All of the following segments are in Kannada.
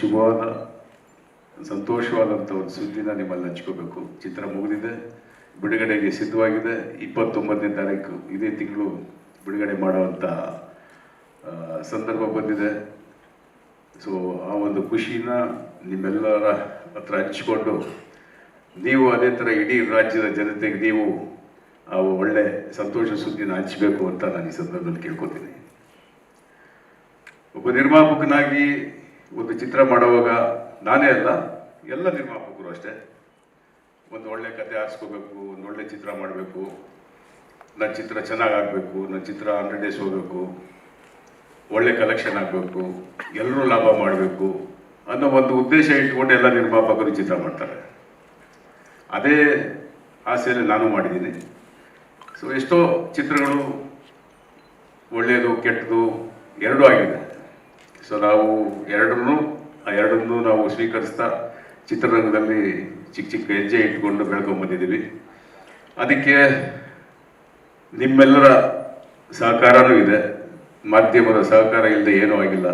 ಶುಭವಾದ ಸಂತೋಷವಾದಂಥ ಒಂದು ಸುದ್ದಿನ ನಿಮ್ಮಲ್ಲಿ ಹಂಚ್ಕೋಬೇಕು. ಚಿತ್ರ ಮುಗಿದಿದೆ, ಬಿಡುಗಡೆಗೆ ಸಿದ್ಧವಾಗಿದೆ. ಇಪ್ಪತ್ತೊಂಬತ್ತನೇ ತಾರೀಕು ಇದೇ ತಿಂಗಳು ಬಿಡುಗಡೆ ಮಾಡುವಂಥ ಸಂದರ್ಭ ಬಂದಿದೆ. ಸೊ ಆ ಒಂದು ಖುಷಿನ ನಿಮ್ಮೆಲ್ಲರ ಹತ್ರ ಹಂಚಿಕೊಂಡು, ನೀವು ಅದೇ ಥರ ಇಡೀ ರಾಜ್ಯದ ಜನತೆಗೆ ನೀವು ಆ ಒಳ್ಳೆ ಸಂತೋಷ ಸುದ್ದಿನ ಹಂಚಬೇಕು ಅಂತ ನಾನು ಈ ಸಂದರ್ಭದಲ್ಲಿ ಕೇಳ್ಕೊತೀನಿ. ಒಬ್ಬ ನಿರ್ಮಾಪಕನಾಗಿ ಒಂದು ಚಿತ್ರ ಮಾಡುವಾಗ ನಾನೇ ಅಲ್ಲ, ಎಲ್ಲ ನಿರ್ಮಾಪಕರು ಅಷ್ಟೇ. ಒಂದು ಒಳ್ಳೆ ಕತೆ ಆರಿಸ್ಕೋಬೇಕು, ಒಂದು ಒಳ್ಳೆ ಚಿತ್ರ ಮಾಡಬೇಕು, ನನ್ನ ಚಿತ್ರ ಚೆನ್ನಾಗಿ ಆಗಬೇಕು ನನ್ನ ಚಿತ್ರ ಹಂಡ್ರೆಡ್ ಡೇಸ್ ಹೋಗಬೇಕು, ಒಳ್ಳೆ ಕಲೆಕ್ಷನ್ ಆಗಬೇಕು ಎಲ್ಲರೂ ಲಾಭ ಮಾಡಬೇಕು ಅನ್ನೋ ಒಂದು ಉದ್ದೇಶ ಇಟ್ಕೊಂಡು ಎಲ್ಲ ನಿರ್ಮಾಪಕರು ಚಿತ್ರ ಮಾಡ್ತಾರೆ. ಅದೇ ಆಸೆಯಲ್ಲಿ ನಾನು ಮಾಡಿದ್ದೀನಿ. ಸೊ ಎಷ್ಟೋ ಚಿತ್ರಗಳು ಒಳ್ಳೆಯದು ಕೆಟ್ಟದು ಎರಡೂ ಆಗಿದೆ. ಸೊ ನಾವು ಎರಡನ್ನು ಎರಡನ್ನೂ ನಾವು ಸ್ವೀಕರಿಸ್ತಾ ಚಿತ್ರರಂಗದಲ್ಲಿ ಚಿಕ್ಕ ಚಿಕ್ಕ ಹೆಜ್ಜೆ ಇಟ್ಕೊಂಡು ಬೆಳ್ಕೊಂಡು ಬಂದಿದ್ದೀವಿ. ಅದಕ್ಕೆ ನಿಮ್ಮೆಲ್ಲರ ಸಹಕಾರನೂ ಇದೆ. ಮಾಧ್ಯಮದ ಸಹಕಾರ ಇಲ್ಲದೆ ಏನೂ ಆಗಿಲ್ಲ.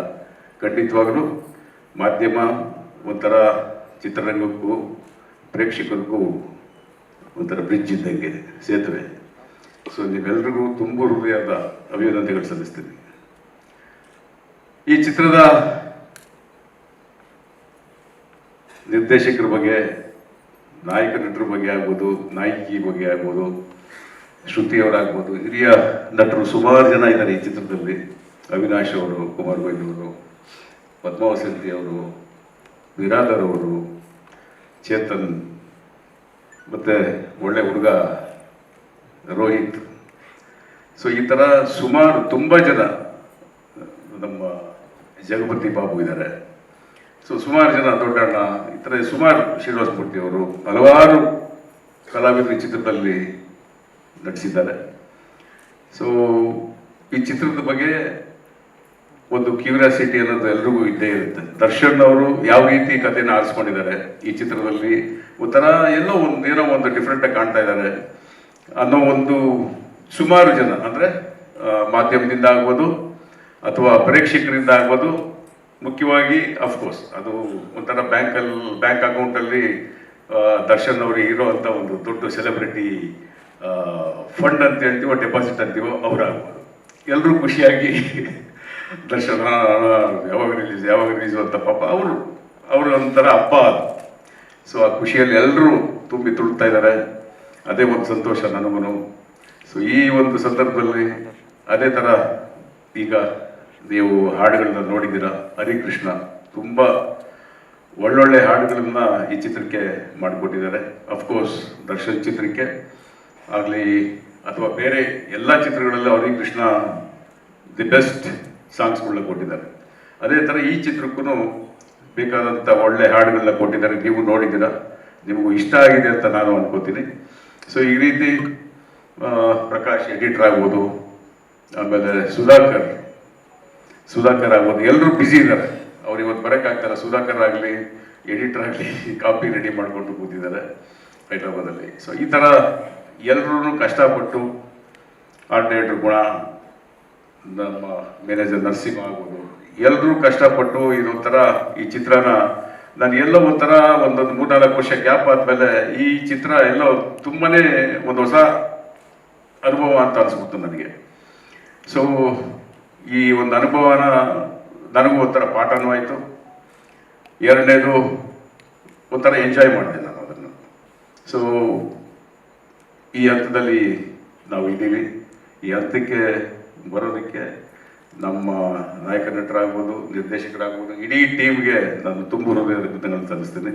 ಖಂಡಿತವಾಗಲೂ ಮಾಧ್ಯಮ ಒಂಥರ ಚಿತ್ರರಂಗಕ್ಕೂ ಪ್ರೇಕ್ಷಕರಿಗೂ ಒಂಥರ ಬ್ರಿಡ್ಜ್ ಇದ್ದಂಗೆ ಸೇತುವೆ. ಸೊ ನಿಮ್ಮೆಲ್ಲರಿಗೂ ತುಂಬ ಹೃದಯದ ಅಭಿನಂದನೆಗಳು ಸಲ್ಲಿಸ್ತೀನಿ. ಈ ಚಿತ್ರದ ನಿರ್ದೇಶಕರ ಬಗ್ಗೆ, ನಾಯಕ ನಟರ ಬಗ್ಗೆ ಆಗ್ಬೋದು, ನಾಯಕಿ ಬಗ್ಗೆ ಆಗ್ಬೋದು ಶ್ರುತಿಯವರಾಗ್ಬೋದು ಹಿರಿಯ ನಟರು ಸುಮಾರು ಜನ ಇದ್ದಾರೆ ಈ ಚಿತ್ರದಲ್ಲಿ. ಅವಿನಾಶ್ ಅವರು, ಕುಮಾರ್ ಅವರು, ಪದ್ಮಾವಸಂತಿ ಅವರು ವಿರಾಧರ್ ಅವರು, ಚೇತನ್ ಮತ್ತು ಒಳ್ಳೆ ಹುಡುಗ ರೋಹಿತ್. ಸೊ ಈ ಥರ ಸುಮಾರು ತುಂಬ ಜನ ನಮ್ಮ ಜಗಪತಿ ಬಾಬು ಇದ್ದಾರೆ. ಸೊ ಸುಮಾರು ಜನ ದೊಡ್ಡಣ್ಣ ಈ ಥರ ಸುಮಾರು ಶ್ರೀನಿವಾಸ ಮೂರ್ತಿ ಅವರು ಹಲವಾರು ಕಲಾವಿದರು ಚಿತ್ರದಲ್ಲಿ ನಟಿಸಿದ್ದಾರೆ. ಸೊ ಈ ಚಿತ್ರದ ಬಗ್ಗೆ ಒಂದು ಕ್ಯೂರಿಯಾಸಿಟಿ ಅನ್ನೋದು ಎಲ್ರಿಗೂ ಇದ್ದೇ ಇರುತ್ತೆ. ದರ್ಶನ್ ಅವರು ಯಾವ ರೀತಿ ಕಥೆನ ಆರಿಸ್ಕೊಂಡಿದ್ದಾರೆ ಈ ಚಿತ್ರದಲ್ಲಿ, ಒಂಥರ ಎಲ್ಲೋ ಒಂದು, ಏನೋ ಒಂದು ಡಿಫ್ರೆಂಟಾಗಿ ಕಾಣ್ತಾ ಇದ್ದಾರೆ ಅನ್ನೋ ಒಂದು ಸುಮಾರು ಜನ, ಅಂದರೆ ಮಾಧ್ಯಮದಿಂದ ಆಗ್ಬೋದು ಅಥವಾ ಪ್ರೇಕ್ಷಕರಿಂದ ಆಗ್ಬೋದು ಮುಖ್ಯವಾಗಿ ಅಫ್ಕೋರ್ಸ್ ಅದು ಒಂಥರ ಬ್ಯಾಂಕಲ್ಲಿ ಬ್ಯಾಂಕ್ ಅಕೌಂಟಲ್ಲಿ ದರ್ಶನ್ ಅವರಿಗೆ ಇರೋ ಅಂತ ಒಂದು ದೊಡ್ಡ ಸೆಲೆಬ್ರಿಟಿ ಫಂಡ್ ಅಂತ ಹೇಳ್ತೀವೋ ಡೆಪಾಸಿಟ್ ಅಂತೀವೋ ಅವರಾಗ್ಬೋದು ಎಲ್ಲರೂ ಖುಷಿಯಾಗಿ ದರ್ಶನ ಯಾವಾಗ ರಿಲೀಸ್ ಯಾವಾಗ ರಿಲೀಸ್ ಅಂತ ಪಾಪ ಅವರು ಅವರು ಒಂಥರ ಅಪ್ಪ ಸೊ ಆ ಖುಷಿಯಲ್ಲಿ ಎಲ್ಲರೂ ತುಂಬಿ ತುಳುಕ್ತಾ ಇದ್ದಾರೆ. ಅದೇ ಒಂದು ಸಂತೋಷ ನನಗೂ ಸೊ ಈ ಒಂದು ಸಂದರ್ಭದಲ್ಲಿ ಅದೇ ಥರ ಈಗ ನೀವು ಹಾಡುಗಳನ್ನ ನೋಡಿದ್ದೀರಾ? ಹರಿಕೃಷ್ಣ ತುಂಬ ಒಳ್ಳೊಳ್ಳೆ ಹಾಡುಗಳನ್ನ ಈ ಚಿತ್ರಕ್ಕೆ ಮಾಡಿಕೊಟ್ಟಿದ್ದಾರೆ. ಅಫ್ಕೋರ್ಸ್ ದರ್ಶನ್ ಚಿತ್ರಕ್ಕೆ. ಆಗಲಿ, ಅಥವಾ ಬೇರೆ ಎಲ್ಲ ಚಿತ್ರಗಳಲ್ಲೂ ಹರಿಕೃಷ್ಣ ದಿ ಬೆಸ್ಟ್ ಸಾಂಗ್ಸ್ಗಳನ್ನ ಕೊಟ್ಟಿದ್ದಾರೆ. ಅದೇ ಥರ ಈ ಚಿತ್ರಕ್ಕೂ ಬೇಕಾದಂಥ ಒಳ್ಳೆ ಹಾಡುಗಳನ್ನ ಕೊಟ್ಟಿದ್ದಾರೆ. ನೀವು ನೋಡಿದ್ದೀರಾ? ನಿಮಗೂ ಇಷ್ಟ ಆಗಿದೆ ಅಂತ ನಾನು ಅನ್ಕೋತೀನಿ. ಸೊ ಈ ರೀತಿ ಪ್ರಕಾಶ್ ಎಡಿಟರ್ ಆಗ್ಬೋದು. ಆಮೇಲೆ ಸುಧಾಕರ್ ಸುಧಾಕರ್ ಆಗ್ಬೋದು. ಎಲ್ಲರೂ ಬ್ಯುಸಿ ಇದ್ದಾರೆ. ಅವ್ರು ಇವತ್ತು ಬರೋಕ್ಕಾಗ್ತಾರ ಸುಧಾಕರ್ ಆಗಲಿ ಎಡಿಟರ್ ಆಗಲಿ ಕಾಪಿ ರೆಡಿ ಮಾಡಿಕೊಂಡು ಕೂತಿದ್ದಾರೆ ಹೈದ್ರಾಬಾದಲ್ಲಿ. ಸೊ ಈ ಥರ ಎಲ್ಲರೂ ಕಷ್ಟಪಟ್ಟು ಆರ್ಡಿನೇಟರ್ ಗುಣ, ನಮ್ಮ ಮ್ಯಾನೇಜರ್ ನರ್ಸಿಂಗ್ ಆಗ್ಬೋದು. ಎಲ್ಲರೂ ಕಷ್ಟಪಟ್ಟು ಇದೊಂಥರ ಈ ಚಿತ್ರನ, ನಾನು ಎಲ್ಲೋ ಒಂಥರ ಒಂದೊಂದು ಮೂರ್ನಾಲ್ಕು ವರ್ಷ ಗ್ಯಾಪ್ ಆದಮೇಲೆ ಈ ಚಿತ್ರ ಎಲ್ಲೋ ತುಂಬಾ ಒಂದು ಹೊಸ ಅನುಭವ ಅಂತ ಅನಿಸ್ಬಿಡ್ತು ನನಗೆ. ಸೊ ಈ ಒಂದು ಅನುಭವನ ನನಗೂ ಒಂಥರ ಪಾಠನೂ ಆಯಿತು. ಎರಡನೇದು ಒಂಥರ ಎಂಜಾಯ್ ಮಾಡಿದೆ ನಾನು ಅದನ್ನು. ಸೊ ಈ ಹಂತದಲ್ಲಿ ನಾವು ಇದ್ದೀವಿ. ಈ ಹಂತಕ್ಕೆ ಬರೋದಕ್ಕೆ ನಮ್ಮ ನಾಯಕ ನಟರಾಗ್ಬೋದು ನಿರ್ದೇಶಕರಾಗ್ಬೋದು, ಇಡೀ ಟೀಮ್ಗೆ ನಾನು ತುಂಬ ಹೃದಯದ ಕೃತಜ್ಞತೆ ಸಲ್ಲಿಸ್ತೀನಿ.